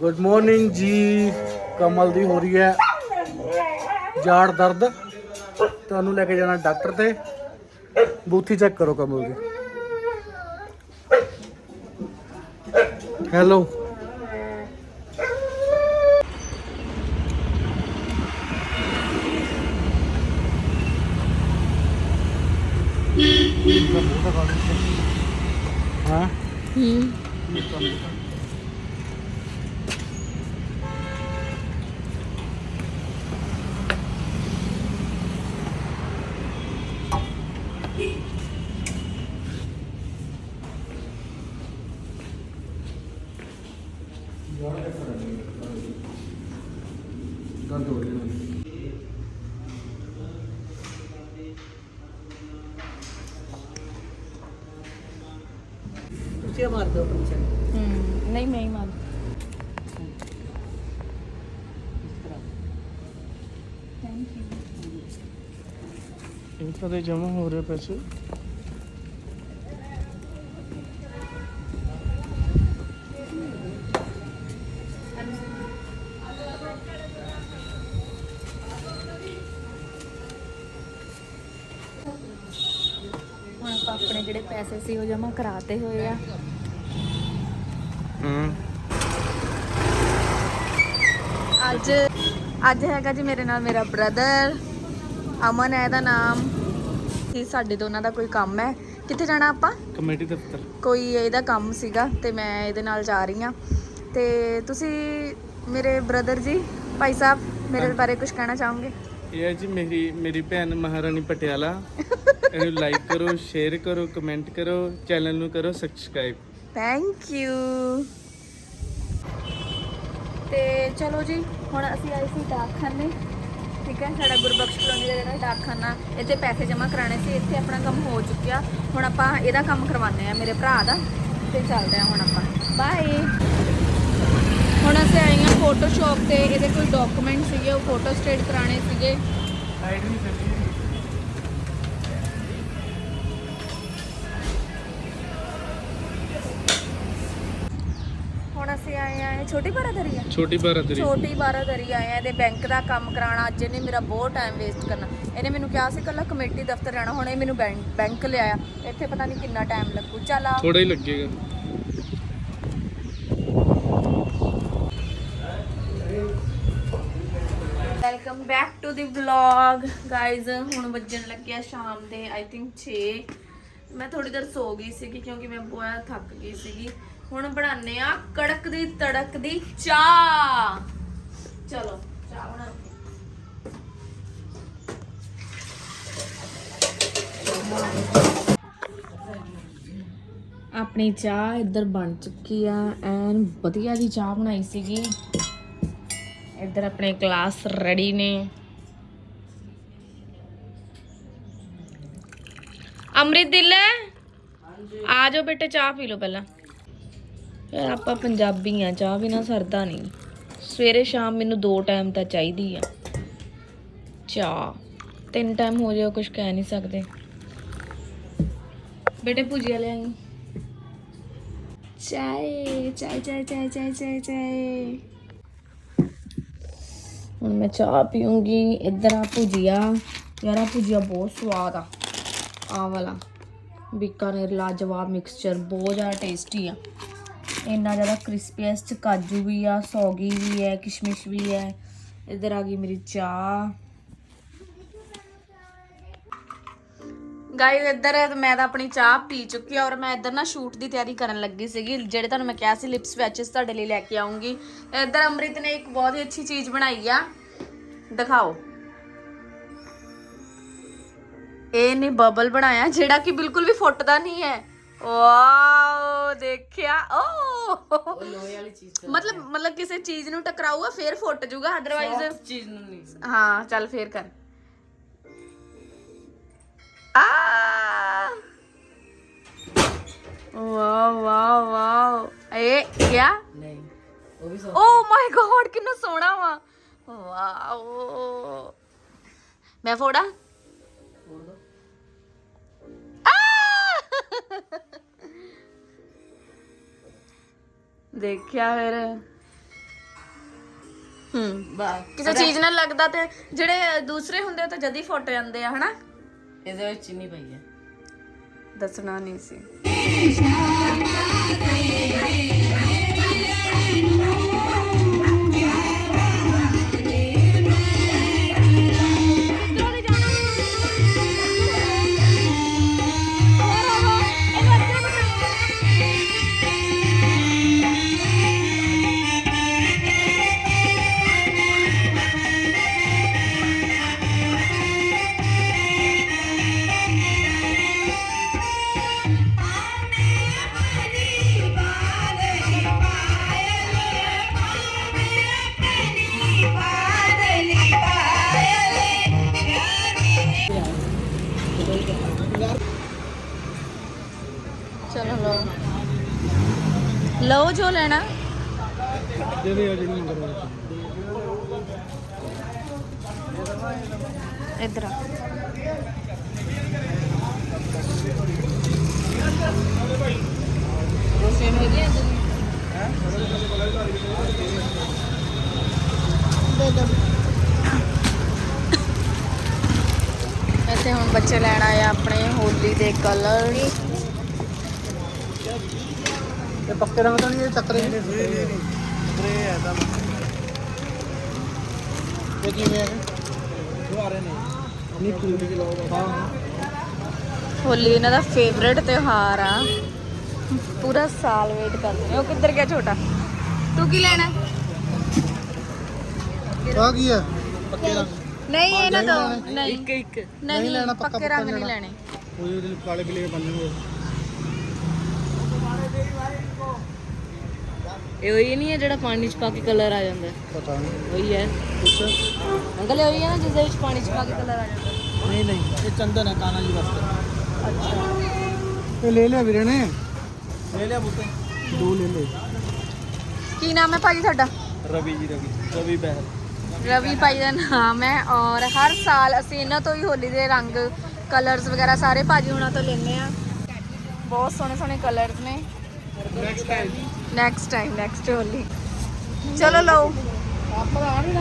Good morning ਜੀ ਕਮਲ ਦੀ ਹੋ ਰਹੀ ਹੈ। ਜਾੜ ਦਰਦ। ਤੁਹਾਨੂੰ ਲੈ ਕੇ ਜਾਣਾ ਡਾਕਟਰ ਤੇ। ਬੂਥੀ ਚੈੱਕ ਕਰੋ ਕਮਲ ਦੀ। ਹੈਲੋ ਹਾਂ। ਹੋ ਰਿਹਾ। ਤੁਸੀਂ ਮਾਰ ਦਿਓ ਆਪਣੀ ਚੱਲ ਹੂੰ ਨਹੀਂ ਮੈਂ ਹੀ ਮਾਰ ਇਹ ਕਦੇ ਜਮਾ ਹੋ ਰਹੇ ਪੈਸੇ। ਪੈਸੇ ਸੀ ਉਹ ਜਮ੍ਹਾਂ ਕਰਾਤੇ ਹੋਏ ਆ। ਹੂੰ। ਅੱਜ ਅੱਜ ਹੈਗਾ ਜੀ ਮੇਰੇ ਨਾਲ ਮੇਰਾ ਬ੍ਰਦਰ ਅਮਨ ਹੈ ਇਹਦਾ ਨਾਮ। ਸੀ ਸਾਡੇ ਦੋਨਾਂ ਦਾ ਕੋਈ ਕੰਮ ਹੈ? ਕਿੱਥੇ ਜਾਣਾ ਆਪਾਂ? ਕਮੇਟੀ ਦਫ਼ਤਰ। ਕੋਈ ਇਹਦਾ ਕੰਮ ਸੀਗਾ ਤੇ ਮੈਂ ਇਹਦੇ ਨਾਲ ਜਾ ਰਹੀ ਹਾਂ। ਤੇ ਤੁਸੀਂ ਮੇਰੇ ਬ੍ਰਦਰ ਜੀ ਭਾਈ ਸਾਹਿਬ ਮੇਰੇ ਬਾਰੇ ਕੁਝ ਕਹਿਣਾ ਚਾਹੋਗੇ? ਇਹ ਹੈ ਜੀ ਮੇਰੀ ਮੇਰੀ ਭੈਣ ਮਹਾਰਾਣੀ ਪਟਿਆਲਾ। ਇਹਨੂੰ ਲਾਈਕ ਕਰੋ ਸ਼ੇਅਰ ਕਰੋ ਕਮੈਂਟ ਕਰੋ ਚੈਨਲ ਨੂੰ ਕਰੋ ਸਬਸਕ੍ਰਾਈਬ ਥੈਂਕ ਯੂ ਤੇ ਚਲੋ ਜੀ, ਹੁਣ ਅਸੀਂ ਆਏ ਸੀ ਡਾਕਖਾਨੇ। ਠੀਕ ਹੈ, ਸਾਡਾ ਗੁਰਬਖਸ਼ ਕਲੋਨੀ ਦਾ ਜਿਹੜਾ ਡਾਕਖਾਨਾ, ਇੱਥੇ ਪੈਸੇ ਜਮ੍ਹਾਂ ਕਰਾਣੇ ਸੀ, ਇੱਥੇ ਆਪਣਾ ਕੰਮ ਹੋ ਚੁੱਕਿਆ। ਹੁਣ ਆਪਾਂ ਇਹਦਾ ਕੰਮ ਕਰਵਾਉਂਦੇ ਆ ਮੇਰੇ ਭਰਾ ਦਾ। ਤੇ ਚੱਲਦੇ ਆ ਹੁਣ ਆਪਾਂ। ਬਾਏ ਹੁਣ ਅਸੀਂ ਆਏ ਹਾਂ ਫੋਟੋਸ਼ਾਪ ਤੇ ਇਹਦੇ ਕੋਈ ਡਾਕੂਮੈਂਟ ਸੀਗੇ ਉਹ ਫੋਟੋ ਸਟੇਟ ਕਰਾਣੇ ਸੀਗੇ। ਸਾਈਡ ਨਹੀਂ ਚੱਲੀ ਹੁਣ ਅਸੀਂ ਆਏ ਆ ਇਹ ਛੋਟੀ ਬਾਰਾਦਰੀ ਆ? ਛੋਟੀ ਬਾਰਾਦਰੀ ਛੋਟੀ ਬਾਰਾਦਰੀ ਆਏ ਆ ਇਹਦੇ ਬੈਂਕ ਦਾ ਕੰਮ ਕਰਾਉਣਾ ਅੱਜ ਇਹਨੇ ਮੇਰਾ ਬਹੁਤ ਟਾਈਮ ਵੇਸਟ ਕਰਨਾ। ਇਹਨੇ ਮੈਨੂੰ ਕਿਹਾ ਸੀ ਕੱਲਾ ਕਮੇਟੀ ਦਫ਼ਤਰ ਜਾਣਾ ਹੁਣ ਇਹ ਮੈਨੂੰ ਬੈਂਕ ਬੈਂਕ ਲਿਆਇਆ। ਇੱਥੇ ਪਤਾ ਨਹੀਂ ਕਿੰਨਾ ਟਾਈਮ ਲੱਗੂ। ਚੱਲ ਆ। ਥੋੜਾ ਹੀ ਲੱਗੇਗਾ। Welcome back to the vlog guys ਹੁਣ ਵੱਜਣ ਲੱਗਿਆ ਸ਼ਾਮ ਦੇ ਆਈ ਥਿੰਕ 6 ਮੈਂ ਥੋੜੀ ਦੇਰ ਸੋ ਗਈ ਸੀਗੀ ਕਿਉਂਕਿ ਮੈਂ ਬਹੁਤ ਥੱਕ ਗਈ ਸੀਗੀ। ਹੁਣ ਬਣਾਉਂਦੇ ਆ ਕੜਕ ਦੀ ਤੜਕ ਦੀ ਚਾਹ। ਚਲੋ, ਚਾਹ ਬਣਾਉਂਦੇ ਆਪਣੀ ਚਾਹ ਇੱਧਰ ਬਣ ਚੁੱਕੀ ਆ। ਐਨ ਵਧੀਆ ਦੀ ਚਾਹ ਬਣਾਈ ਸੀਗੀ। ਇੱਧਰ ਆਪਣੇ ਗਲਾਸ ਰੈਡੀ ਨੇ। ਅੰਮ੍ਰਿਤ ਦਿਲ ਆ ਜਾਓ ਬੇਟੇ ਚਾਹ ਪੀ ਲਓ ਪਹਿਲਾਂ। ਯਾਰ ਆਪਾਂ ਪੰਜਾਬੀ ਆ ਚਾਹ ਬਿਨਾ ਸਰਦਾ ਨਹੀਂ। ਸਵੇਰੇ ਸ਼ਾਮ ਮੈਨੂੰ ਦੋ ਟਾਈਮ ਤਾਂ ਚਾਹੀਦੀ ਆ। ਚਾਹ। ਤਿੰਨ ਟਾਈਮ ਹੋ ਜਾਏ ਕੁਝ ਕਹਿ ਨਹੀਂ ਸਕਦੇ। ਬੇਟੇ ਭੁਜੀਆ ਲੈ ਆਈ। ਚਾਏ ਚਾਏ ਚਾਏ ਚਾਏ ਚਾਏ ਚਾਏ। ਹੁਣ ਮੈਂ ਚਾਹ ਪੀਉਂਗੀ ਇੱਧਰ ਆ ਭੁਜੀਆ। ਯਾਰ ਆ ਭੁਜੀਆ ਬਹੁਤ ਸਵਾਦ ਆ। ਆ ਵਾਲਾ। ਬੀਕਾਨੇਰ ਲਾਜਵਾਬ ਮਿਕਸਚਰ ਬਹੁਤ ਜ਼ਿਆਦਾ ਟੇਸਟੀ ਆ। ਇੰਨਾ ਜ਼ਿਆਦਾ ਕ੍ਰਿਸਪੀਐਸਟ ਕਾਜੂ ਵੀ ਆ, ਸੌਗੀ ਵੀ ਹੈ, ਕਿਸ਼ਮਿਸ਼ ਵੀ ਹੈ। ਇੱਧਰ ਆ ਗਈ ਮੇਰੀ ਚਾਹ। ਗਾਇਸ ਇੱਧਰ ਮੈਂ ਤਾਂ ਆਪਣੀ ਚਾਹ ਪੀ ਚੁੱਕੀ ਆ ਔਰ ਮੈਂ ਇੱਧਰ ਨਾ ਸ਼ੂਟ ਦੀ ਤਿਆਰੀ ਕਰਨ ਲੱਗੀ ਸੀਗੀ ਜਿਹੜੇ ਤੁਹਾਨੂੰ ਮੈਂ ਕਿਹਾ ਸੀ ਲਿਪਸ ਪੈਚਸ ਤੁਹਾਡੇ ਲਈ ਲੈ ਕੇ ਆਉਂਗੀ। ਇੱਧਰ ਅੰਮ੍ਰਿਤ ਨੇ ਇੱਕ ਬਹੁਤ ਹੀ ਅੱਛੀ ਚੀਜ਼ ਬਣਾਈ ਆ। ਦਿਖਾਓ। ਇਹ ਨੇ ਬਬਲ ਬਣਾਇਆ ਜਿਹੜਾ ਕਿ ਬਿਲਕੁਲ ਵੀ ਫੁੱਟਦਾ ਨਹੀਂ ਹੈ। ਵਾਓ ਦੇਖਿਆ। ਓ ਲੋਹੇ ਵਾਲੀ ਚੀਜ਼ ਮਤਲਬ ਮਤਲਬ ਕਿਸੇ ਚੀਜ਼ ਨੂੰ ਟਕਰਾਊਗਾ ਫੇਰ ਫੁੱਟ ਜਾਊਗਾ ਅਦਰਵਾਈਜ਼ ਚੀਜ਼ ਨੂੰ ਨਹੀਂ। ਹਾਂ ਚੱਲ ਫੇਰ ਕਰ। ਆ ਵਾਓ ਵਾਓ ਵਾਓ ਇਹ ਕਿਆ ਨਹੀਂ ਉਹ ਵੀ ਓ ਮਾਈ ਗॉड ਕਿੰਨਾ ਸੋਹਣਾ ਵਾ ਵਾਓ ਮੈਂ ਫੋੜਾ ਫੋੜ ਦੋ ਦੇਖਿਆ ਫਿਰ ਹੂੰ ਬਾ ਕਿਸੇ ਚੀਜ਼ ਨਾਲ ਲੱਗਦਾ ਤੇ ਜਿਹੜੇ ਦੂਸਰੇ ਹੁੰਦੇ ਉਹ ਤਾਂ ਜਦੀ ਫੁੱਟ ਜਾਂਦੇ ਆ ਹਨਾ ਇਹਦੇ ਵਿੱਚ ਚੀਨੀ ਪਈ ਹੈ। ਦੱਸਣਾ ਨਹੀਂ ਸੀ। ਚਲੋ ਲਓ। ਲਓ ਜੋ ਲੈਣਾ। ਜਿਹੜੀ ਮੰਗਰ ਇਧਰ ਆ। ਸੇਮ ਹੈਗੀ ਹੈ ਇੱਥੇ ਹੁਣ ਬੱਚੇ ਲੈਣ ਆਏ ਆ ਆਪਣੇ ਹੋਲੀ ਦੇ ਕਲਰ ਇਹ ਪੱਕੇ ਰੰਗ ਤਾਂ ਨਹੀਂ ਇਹ ਚੱਕਰੇ ਨਹੀਂ। ਗ੍ਰੇ ਹੈ ਤਾਂ। ਇਹ ਕਿਵੇਂ ਹੈ ਰਹੇ ਨੇ ਨਹੀਂ ਪੂਰੀ ਕਿ ਲਾਓ ਹਾਂ। ਹੋਲੀ ਇਹਨਾਂ ਦਾ ਫੇਵਰੇਟ ਤਿਉਹਾਰ ਆ। ਪੂਰਾ ਸਾਲ ਵੇਟ ਕਰਦੇ ਨੇ। ਉਹ ਕਿੱਧਰ ਗਿਆ ਛੋਟਾ? ਤੂੰ ਕੀ ਲੈਣਾ? ਆ ਕੀ ਹੈ ਪੱਕੇ ਰੰਗ। ਨਹੀਂ ਇਹ ਨਾ ਦੋ। ਨਹੀਂ। ਇੱਕ ਇੱਕ। ਨਹੀਂ ਲੈਣਾ, ਪੱਕਾ ਰੰਗ ਨਹੀਂ ਲੈਣਾ। ਲੈਣੇ। ਉਹ ਜਿਹੜੇ ਕਾਲੇ ਬਿਲੇ ਬੰਨੇ ਹੋਏ ਇਹ ਉਹੀ ਨਹੀਂ ਹੈ ਜਿਹੜਾ ਪਾਣੀ ਚ ਪਾ ਕੇ ਕਲਰ ਆ ਜਾਂਦਾ। ਹੈ। ਪਤਾ ਨਹੀਂ। ਉਹੀ ਹੈ। ਕੁਛ? ਅੰਕਲ ਇਹ ਉਹੀ ਹੈ ਨਾ ਜਿਸ ਦੇ ਵਿੱਚ ਪਾਣੀ ਚ ਪਾ ਕੇ ਕਲਰ ਆ ਜਾਂਦਾ। ਨਹੀਂ ਨਹੀਂ। ਇਹ ਚੰਦਨ ਹੈ ਕਾਨਾ ਜੀ ਵਾਸਤੇ। ਅੱਛਾ। ਇਹ ਲੈ ਲਿਆ ਵੀਰੇ ਨੇ। ਲੈ ਲਿਆ ਬੁੱਤੇ ਦੋ ਲੈ ਲੈ ਕੀ ਨਾਮ ਹੈ ਭਾਜੀ ਤੁਹਾਡਾ? ਰਵੀ ਜੀ ਰਵੀ। ਰਵੀ ਬਹਿਰ ਰਵੀ ਭਾਈ ਦਾ ਨਾਮ ਹੈ ਔਰ ਹਰ ਸਾਲ ਅਸੀਂ ਇਹਨਾਂ ਤੋਂ ਹੀ ਹੋਲੀ ਦੇ ਰੰਗ ਕਲਰਸ ਵਗੈਰਾ ਸਾਰੇ ਭਾਜੀ ਹੁਣਾਂ ਤੋਂ ਲੈਂਦੇ ਆ ਬਹੁਤ ਸੋਹਣੇ ਸੋਹਣੇ ਕਲਰਸ ਨੇ। Next time next time next Holi ਚਲੋ ਲਓ ਆਪਾਂ ਆ ਨਹੀਂ ਨਾ